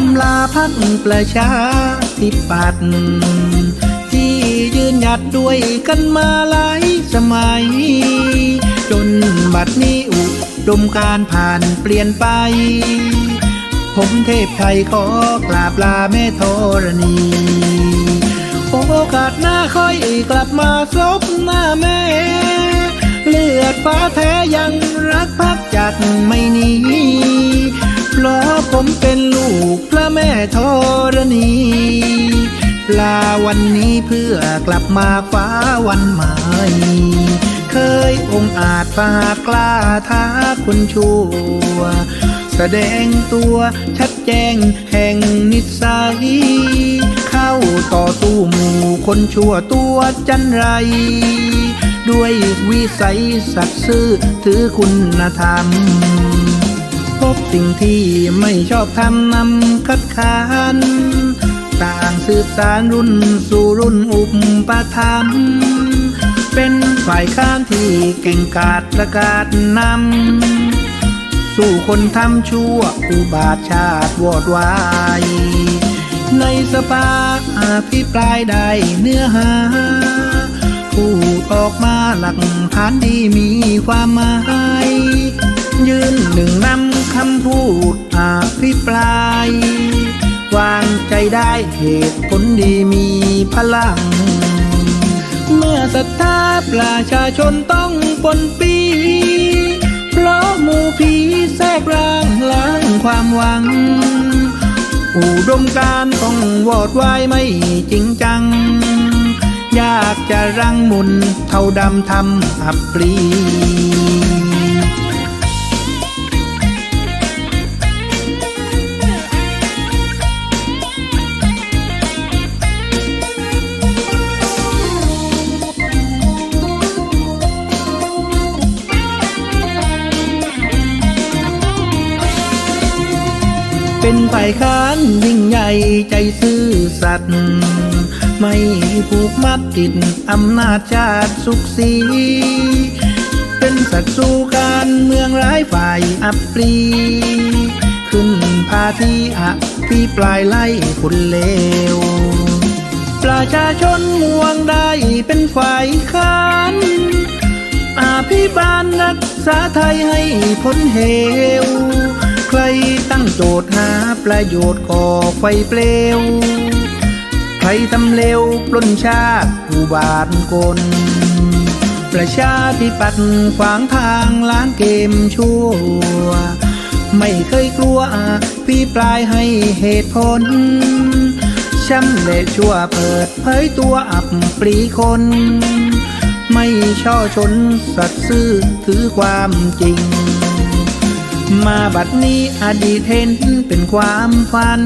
มลาพักประชาธิปัตย์ที่ยืนหยัดด้วยกันมาหลายสมัย จนบัดนี้อุดมการผ่านเปลี่ยนไป ผมเทพไทยขอกราบลาแม่ธรณีโอกาสหน้าค่อยกลับมาซบหน้าแม่ เลือดฟ้าแท้ยังรักพักจากไม่หนี เพราะผมเป็นลูกพระแม่ธรณีลาวันนี้เพื่อกลับมาฟ้าวันใหม่เคยองอาจปากกล้าท้าคนชั่ว แสดงตัวชัดแจ้งแห่งนิสัย เข้าต่อสู้หมู่คนชั่วตัวจันไร ด้วยวิสัยสัตย์ซื่อถือคุณธรรม สิ่งที่ไม่ชอบทำนำคัดค้านต่างสืบสารรุ่นสู่รุ่นอุปถัมภ์เป็นฝ่ายค้านที่เก่งกาจประกาศนำ สู้คนทำชั่วอุบาทชาติวอดวาย ในสภาอภิปรายได้เนื้อหาพูดออกมาหลักฐานดีมีความหมาย ยืนหนึ่งนำ พูดอภิปราย วางใจได้เหตุผลดีมีพลัง เมื่อศรัทธาประชาชนต้องปนปี เพราะหมู่ผีแทรกร่างล้างความหวัง อุดมการต้องวอดวายไม่จริงจังอยากจะรังมุนเท่าดำทำอับปรี เป็นฝ่ายค้านยิ่งใหญ่ใจซื่อสัตย์ไม่ผูกมัดติดอำนาจชาติสุขสีเป็นศัตรูสู้การเมืองร้ายฝ่ายอับปรี ขึ้นพาที่อภิปรายไล่คนเลว ประชาชนม่วงได้เป็นฝ่ายค้านอาพิบาลรักษาไทยให้พ้นเหว โจทย์หาประโยชน์ก่อไฟเปลว ใครทำเลวปล้นชาติผู้บาทกล ประชาธิปัตย์ขวางทางล้างเกมชั่ว ไม่เคยกลัวพี่ปลายให้เหตุผลช้ำเละชั่วเปิดเผยตัวอับปรีคน ไม่ช่อชนสัตย์ซื่อถือความจริง มาบัดนี้อดีตเห็นเป็นความฝัน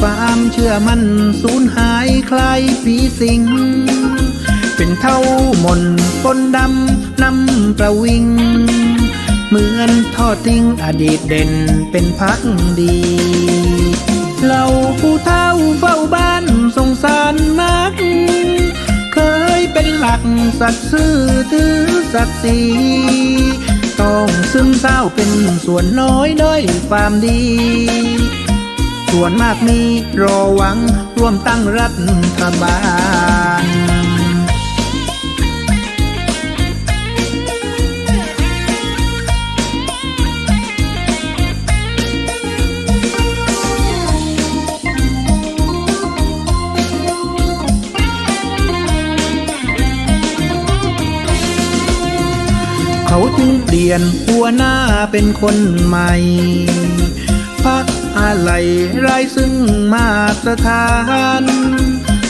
ความเชื่อมันสูญหายคลายผีสิง เป็นเท่ามนปนดำนำประวิง เหมือนทอดทิ้งอดีตเด่นเป็นพักดีเราผู้เท่าเฝ้าบ้านสงสารนัก เคยเป็นหลักสัตย์ซื่อถือศักดิ์ศรี องซึมเศร้าเป็นส่วนน้อยด้อยความดี ส่วนมากมีรอหวังร่วมตั้งรัฐบาล เขาจึงเปลี่ยนหัวหน้าเป็นคนใหม่พักอะไรไรซึ่งมาตรฐาน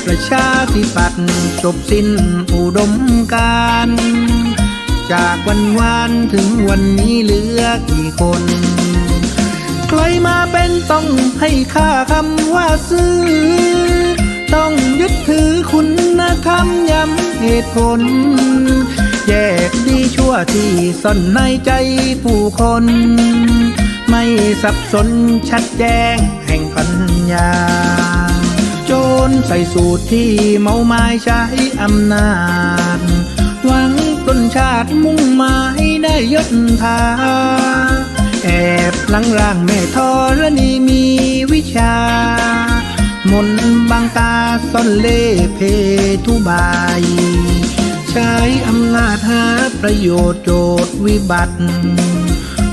ประชาธิปัตย์จบสิ้นอุดมการ จากวันวานถึงวันนี้เหลือกี่คน ใครมาเป็นต้องให้ค่าคำว่าซื้อ ต้องยึดถือคุณธรรมย้ำเหตุผล แยกดีชั่วที่ซ่อนในใจผู้คน ไม่สับสนชัดแจ้งแห่งปัญญา โจรใส่สูตรที่เมาไม้ใช้อำนาจ หวังปล้นชาติมุ่งหมายได้ยศทา แอบลังร่างแม่ธรณีมีวิชามนบางตาซ่อนเล่เพทุบาย ประโยชน์โจทย์วิบัติ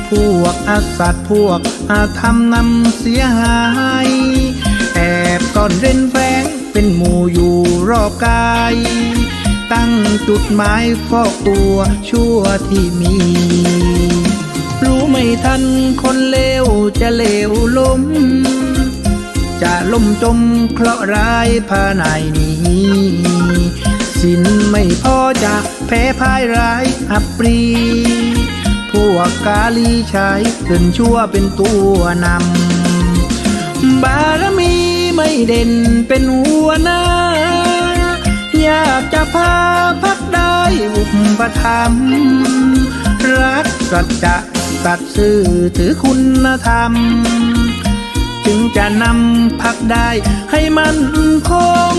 พวกอาสัตว์พวกอาธรรมนำเสียหาย แอบซ่อนเร้นแฝงเป็นหมู่อยู่รอบกาย ตั้งจุดหมายเฝ้าตัวชั่วที่มี รู้ไม่ทันคนเลวจะเลวล้มจะล่มจมเคราะห์ร้ายภายในนี้ สินไม่พอจะแพ้พ่ายร้ายอับปรี พวกกาลีใช้ขึ้นชั่วเป็นตัวนำ บารมีไม่เด่นเป็นหัวหน้า อยากจะพาพักได้อุปถัมรักสัจจะสัตซื่อถือคุณธรรม จึงจะนำพักได้ให้มันคง